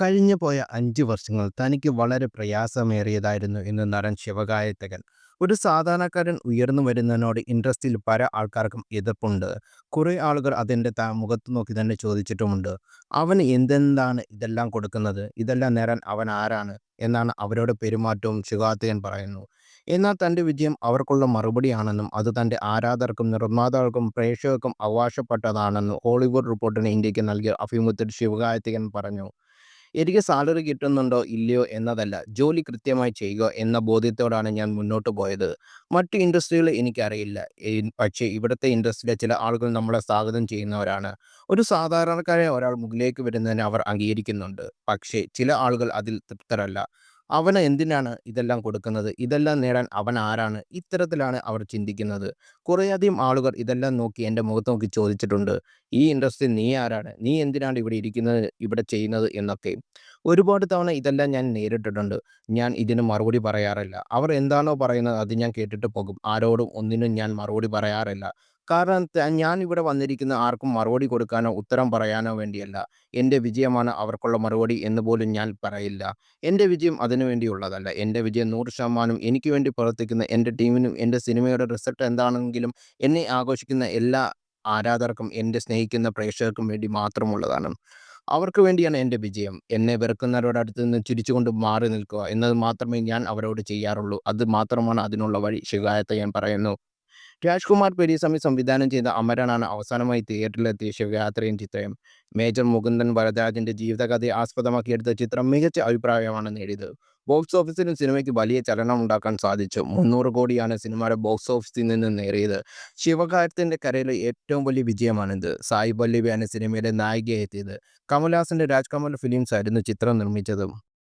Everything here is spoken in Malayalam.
കഴിഞ്ഞു പോയ അഞ്ച് വർഷങ്ങൾ തനിക്ക് വളരെ പ്രയാസമേറിയതായിരുന്നു എന്ന് നടൻ ശിവകായത്തകൻ. ഒരു സാധാരണക്കാരൻ ഉയർന്നു വരുന്നതിനോട് ഇൻഡസ്ട്രിയിൽ പല ആൾക്കാർക്കും എതിർപ്പുണ്ട്. കുറേ ആളുകൾ അതിന്റെ ത മുഖത്ത് നോക്കി തന്നെ ചോദിച്ചിട്ടുമുണ്ട്. അവന് എന്തെന്താണ് ഇതെല്ലാം കൊടുക്കുന്നത്? ഇതെല്ലാം നേരാൻ അവൻ ആരാണ്? എന്നാണ് അവരുടെ പെരുമാറ്റവും ശിവകാർത്തികേയൻ പറയുന്നു. എന്നാൽ തന്റെ വിജയം അവർക്കുള്ള മറുപടിയാണെന്നും അത് തന്റെ ആരാധകർക്കും നിർമ്മാതാക്കൾക്കും പ്രേക്ഷകർക്കും അവകാശപ്പെട്ടതാണെന്നും ഹോളിവുഡ് റിപ്പോർട്ടിന് ഇന്ത്യയ്ക്ക് നൽകിയ അഭിമുഖത്തിൽ ശിവകായത്തികൻ പറഞ്ഞു. എനിക്ക് സാലറി കിട്ടുന്നുണ്ടോ ഇല്ലയോ എന്നതല്ല, ജോലി കൃത്യമായി ചെയ്യുക എന്ന ബോധ്യത്തോടാണ് ഞാൻ മുന്നോട്ട് പോയത്. മറ്റ് ഇൻഡസ്ട്രികൾ എനിക്കറിയില്ല. പക്ഷേ ഇവിടുത്തെ ഇൻഡസ്ട്രിയിലെ ചില ആളുകൾ നമ്മളെ സ്വാഗതം ചെയ്യുന്നവരാണ്. ഒരു സാധാരണക്കാരെ ഒരാൾ മുകളിലേക്ക് വരുന്നതിന് അവർ അംഗീകരിക്കുന്നുണ്ട്. പക്ഷേ ചില ആളുകൾ അതിൽ തൃപ്തരല്ല. അവന് എന്തിനാണ് ഇതെല്ലാം കൊടുക്കുന്നത്? ഇതെല്ലാം നേടാൻ അവൻ ആരാണ്? ഇത്തരത്തിലാണ് അവർ ചിന്തിക്കുന്നത്. കുറേയധികം ആളുകൾ ഇതെല്ലാം നോക്കി എന്റെ മുഖത്ത് നോക്കി ചോദിച്ചിട്ടുണ്ട്. ഈ ഇൻഡസ്ട്രി നീ ആരാണ്? നീ എന്തിനാണ് ഇവിടെ ഇരിക്കുന്നത് ഇവിടെ ചെയ്യുന്നത് എന്നൊക്കെ. ഒരുപാട് തവണ ഇതെല്ലാം ഞാൻ നേരിട്ടിട്ടുണ്ട്. ഞാൻ ഇതിന് മറുപടി പറയാറില്ല. അവർ എന്താണോ പറയുന്നത് അത് ഞാൻ കേട്ടിട്ട് പോകും. ആരോടും ഒന്നിനും ഞാൻ മറുപടി പറയാറില്ല. കാരണം ഞാൻ ഇവിടെ വന്നിരിക്കുന്ന ആർക്കും മറുപടി കൊടുക്കാനോ ഉത്തരം പറയാനോ വേണ്ടിയല്ല. എന്റെ വിജയമാണ് അവർക്കുള്ള മറുപടി എന്ന് പോലും ഞാൻ പറയില്ല. എന്റെ വിജയം അതിനു വേണ്ടിയുള്ളതല്ല. എന്റെ വിജയം 100% എനിക്ക് വേണ്ടി പ്രവർത്തിക്കുന്ന എന്റെ ടീമിനും എന്റെ സിനിമയുടെ റിസൾട്ട് എന്താണെങ്കിലും എന്നെ ആഘോഷിക്കുന്ന എല്ലാ ആരാധകർക്കും എന്റെ സ്നേഹിക്കുന്ന പ്രേക്ഷകർക്കും വേണ്ടി മാത്രമുള്ളതാണ്. അവർക്ക് വേണ്ടിയാണ് എന്റെ വിജയം. എന്നെ വെറുക്കുന്നവരോട് അടുത്ത് നിന്ന് ചിരിച്ചുകൊണ്ട് മാറി നിൽക്കുക എന്നത് മാത്രമേ ഞാൻ അവരോട് ചെയ്യാറുള്ളൂ. അത് മാത്രമാണ് അതിനുള്ള വഴി ശിവകാർത്തികേയൻ പറയുന്നു. രാജ്കുമാർ പെരിയസ്വാമി സംവിധാനം ചെയ്ത അമരനാണ് അവസാനമായി തിയേറ്ററിലെത്തിയ ശിവയാത്രയും ചിത്രം. മേജർ മുകുന്ദൻ വരദരാജന്റെ ജീവിതകഥയെ ആസ്പദമാക്കിയെടുത്ത ചിത്രം മികച്ച അഭിപ്രായമാണ് നേടിയത്. ബോക്സ് ഓഫീസിലും സിനിമയ്ക്ക് വലിയ ചലനം ഉണ്ടാക്കാൻ സാധിച്ചു. മുന്നൂറ് കോടിയാണ് സിനിമയുടെ ബോക്സ് ഓഫീസിൽ നിന്ന് നേടിയത്. ശിവകാര്യത്തിന്റെ കരയിലെ ഏറ്റവും വലിയ വിജയമാണിത്. സായി പല്ലവിയാണ് സിനിമയിലെ നായികയെത്തിയത് എത്തിയത്. രാജ്കമൽ ഫിലിംസ് ആയിരുന്നു ചിത്രം നിർമ്മിച്ചത്.